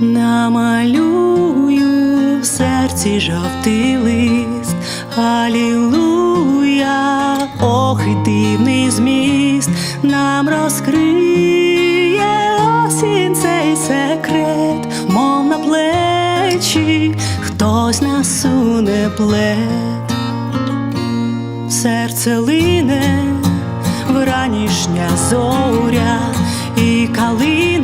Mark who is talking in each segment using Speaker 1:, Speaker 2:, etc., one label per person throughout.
Speaker 1: намалюю в серці жовтий лист, Алілуя, ох і дивний зміст. Нам розкриє осінь цей секрет, мов на плечі хтось насуне плед, серце лине вранішня зоря і калини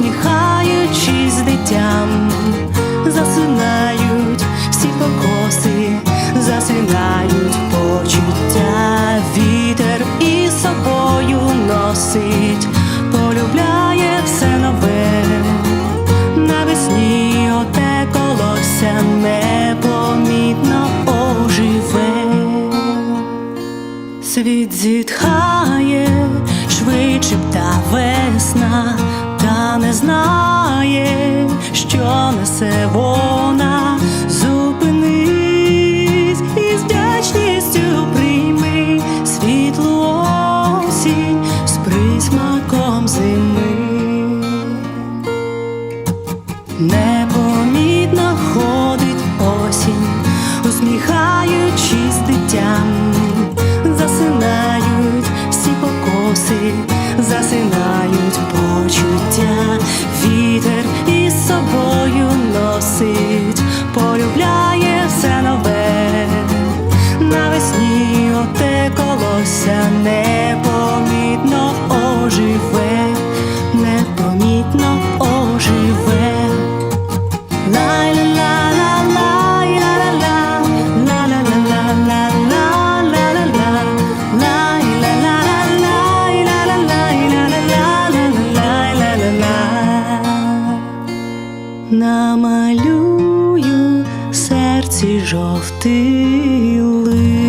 Speaker 1: усміхаючись дитям, засинають всі покоси, засинають почуття, вітер із собою носить, полюбляє все нове, навесні оте колося непомітно оживе. Світ зітхає швидше та весна, now. Ці жовтий лист.